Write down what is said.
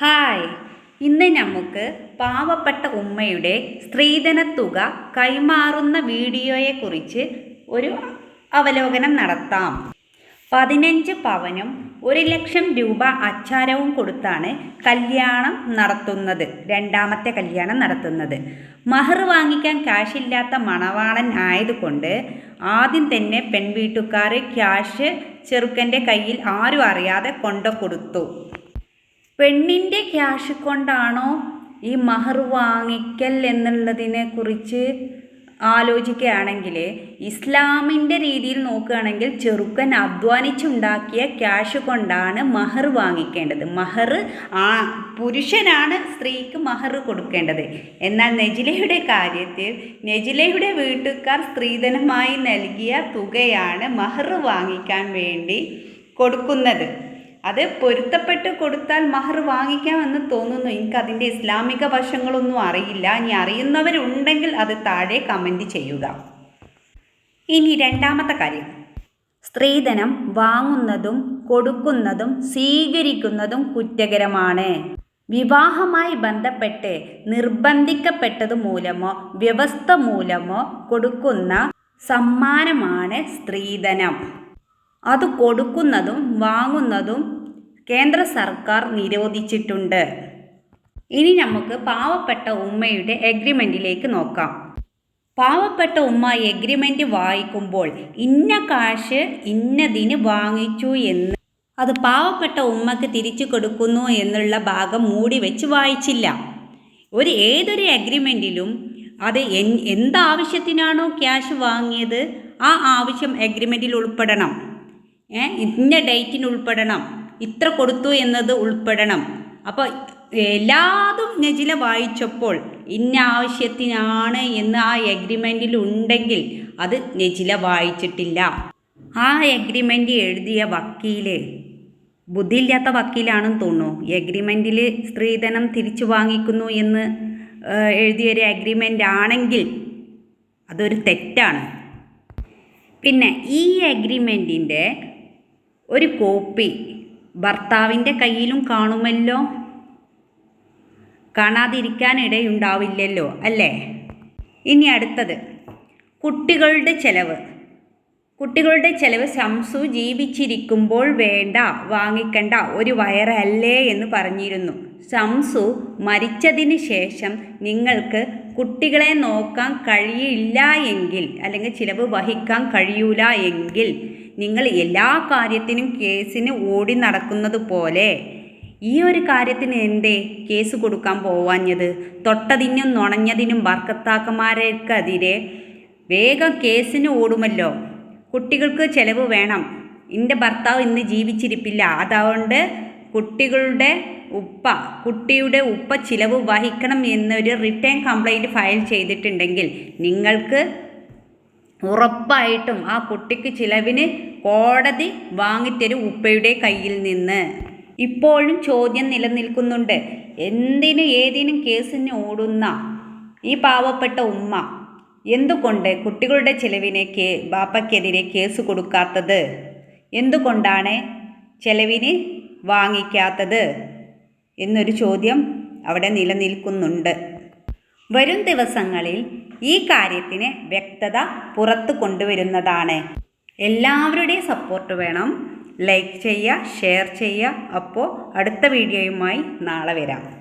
Hi. ഇന്ന് നമുക്ക് പാവപ്പെട്ട ഉമ്മയുടെ സ്ത്രീധന തുക കൈമാറുന്ന വീഡിയോയെക്കുറിച്ച് ഒരു അവലോകനം നടത്താം. പതിനഞ്ച് പവനും ഒരു ലക്ഷം രൂപ അച്ചാരവും കൊടുത്താണ് കല്യാണം നടത്തുന്നത്. രണ്ടാമത്തെ കല്യാണം നടത്തുന്നത്. മഹർ വാങ്ങിക്കാൻ കാശില്ലാത്ത മണവാളൻ ആയതുകൊണ്ട് ആദ്യം തന്നെ പെൺവീട്ടുകാർ ക്യാഷ് ചെറുക്കന്റെ കയ്യിൽ ആരും അറിയാതെ കൊണ്ടു കൊടുത്തു പെണ്ണിന്റെ ക്യാഷ് കൊണ്ടാണോ ഈ മഹർ വാങ്ങിക്കൽ എന്നുള്ളതിനെ കുറിച്ച് ആലോചിക്കുകയാണെങ്കിൽ ഇസ്ലാമിന്റെ രീതിയിൽ നോക്കുകയാണെങ്കിൽ ചെറുക്കൻ അധ്വാനിച്ചുണ്ടാക്കിയ ക്യാഷ് കൊണ്ടാണ് മഹർ വാങ്ങിക്കേണ്ടത്. മഹർ ആ പുരുഷനാണ് സ്ത്രീക്ക് മഹർ കൊടുക്കേണ്ടത്. എന്നാൽ നെജിലയുടെ കാര്യത്തിൽ നെജിലയുടെ വീട്ടുകാർ സ്ത്രീധനമായി നൽകിയ തുകയാണ് മഹർ വാങ്ങിക്കാൻ വേണ്ടി കൊടുക്കുന്നത്. അത് പൊരുത്തപ്പെട്ട് കൊടുത്താൽ മഹർ വാങ്ങിക്കാമെന്ന് തോന്നുന്നു. എനിക്ക് അതിന്റെ ഇസ്ലാമിക വശങ്ങളൊന്നും അറിയില്ല. ഇനി അറിയുന്നവരുണ്ടെങ്കിൽ അത് താഴെ കമന്റ് ചെയ്യുക. ഇനി രണ്ടാമത്തെ കാര്യം. സ്ത്രീധനം വാങ്ങുന്നതും കൊടുക്കുന്നതും സ്വീകരിക്കുന്നതും കുറ്റകരമാണ്. വിവാഹമായി ബന്ധപ്പെട്ട് നിർബന്ധിക്കപ്പെട്ടത് മൂലമോ വ്യവസ്ഥ മൂലമോ കൊടുക്കുന്ന സമ്മാനമാണ് സ്ത്രീധനം. അത് കൊടുക്കുന്നതും വാങ്ങുന്നതും കേന്ദ്ര സർക്കാർ നിരോധിച്ചിട്ടുണ്ട്. ഇനി നമുക്ക് പാവപ്പെട്ട ഉമ്മയുടെ എഗ്രിമെന്റിലേക്ക് നോക്കാം. പാവപ്പെട്ട ഉമ്മ എഗ്രിമെന്റ് വായിക്കുമ്പോൾ ഇന്ന കാശ് ഇന്നതിന് വാങ്ങിച്ചു എന്ന് അത് പാവപ്പെട്ട ഉമ്മക്ക് തിരിച്ചു കൊടുക്കുന്നു എന്നുള്ള ഭാഗം മൂടി വെച്ച് വായിച്ചില്ല. ഒരു ഏതൊരു അഗ്രിമെന്റിലും അത് എൻ എന്താവശ്യത്തിനാണോ ക്യാഷ് വാങ്ങിയത്? ആ ആവശ്യം അഗ്രിമെന്റിൽ ഉൾപ്പെടണം. ഇന്ന ഡേറ്റിന് ഉൾപ്പെടണം. ഇത്ര കൊടുത്തു എന്നത് ഉൾപ്പെടണം. അപ്പോൾ എല്ലാതും നജില വായിച്ചപ്പോൾ ഇന്ന ആവശ്യത്തിനാണ് എന്ന് ആ എഗ്രിമെന്റിൽ ഉണ്ടെങ്കിൽ അത് നജില വായിച്ചിട്ടില്ല. ആ എഗ്രിമെന്റ് എഴുതിയ വക്കീൽ ബുദ്ധിയില്ലാത്ത വക്കീലാണെന്ന് തോന്നുന്നു. എഗ്രിമെന്റിൽ സ്ത്രീധനം തിരിച്ചു വാങ്ങിക്കുന്നു എന്ന് എഴുതിയൊരു എഗ്രിമെന്റ് ആണെങ്കിൽ അതൊരു തെറ്റാണ്. പിന്നെ ഈ എഗ്രിമെന്റിന്റെ ഒരു കോപ്പി ഭർത്താവിന്റെ കയ്യിലും കാണുമല്ലോ? കാണാതിരിക്കാനിടയുണ്ടാവില്ലല്ലോ അല്ലേ? ഇനി അടുത്തത്. കുട്ടികളുടെ ചെലവ്. കുട്ടികളുടെ ചെലവ് ശംസു ജീവിച്ചിരിക്കുമ്പോൾ വേണ്ട വാങ്ങിക്കണ്ട ഒരു വയറല്ലേ എന്ന് പറഞ്ഞിരുന്നു. ശംസു മരിച്ചതിന് ശേഷം നിങ്ങൾക്ക് കുട്ടികളെ നോക്കാൻ കഴിയില്ല എങ്കിൽ അല്ലെങ്കിൽ ചിലവ് വഹിക്കാൻ കഴിയൂല എങ്കിൽ നിങ്ങൾ എല്ലാ കാര്യത്തിനും കേസിന് ഓടി നടക്കുന്നത് പോലെ ഈ ഒരു കാര്യത്തിന് എന്തേ കേസ് കൊടുക്കാൻ പോവാഞ്ഞത്? തൊട്ടതിനും നുണഞ്ഞതിനും ഭർക്കത്താക്കന്മാർക്കെതിരെ വേഗം കേസിന് ഓടുമല്ലോ. കുട്ടികൾക്ക് ചിലവ് വേണം. എന്റെ ഭർത്താവ് ഇന്ന് ജീവിച്ചിരിപ്പില്ല. അതുകൊണ്ട് കുട്ടികളുടെ ഉപ്പ കുട്ടിയുടെ ഉപ്പ ചിലവ് വഹിക്കണം എന്നൊരു റിട്ടേൺ കംപ്ലൈന്റ് ഫയൽ ചെയ്തിട്ടുണ്ടെങ്കിൽ നിങ്ങൾക്ക് ഉറപ്പായിട്ടും ആ കുട്ടിക്ക് ചിലവിന് കോടതി വാങ്ങിത്തരും ഉപ്പയുടെ കയ്യിൽ നിന്ന്. ഇപ്പോഴും ചോദ്യം നിലനിൽക്കുന്നുണ്ട്. എന്തിന് ഏതിനും കേസിന് ഓടുന്ന ഈ പാവപ്പെട്ട ഉമ്മ എന്തുകൊണ്ട് കുട്ടികളുടെ ചിലവിനെ കേ ബാപ്പയ്ക്കെതിരെ കേസ് കൊടുക്കാത്തത്? എന്തുകൊണ്ടാണ് ചെലവിന് വാങ്ങിക്കാത്തത്? എന്നൊരു ചോദ്യം അവിടെ നിലനിൽക്കുന്നുണ്ട്. വരും ദിവസങ്ങളിൽ ഈ കാര്യത്തിന് വ്യക്തത പുറത്തു കൊണ്ടുവരുന്നതാണ്. എല്ലാവരുടെയും സപ്പോർട്ട് വേണം. ലൈക്ക് ചെയ്യുക ഷെയർ ചെയ്യുക. അപ്പോൾ അടുത്ത വീഡിയോയുമായി നാളെ വരാം.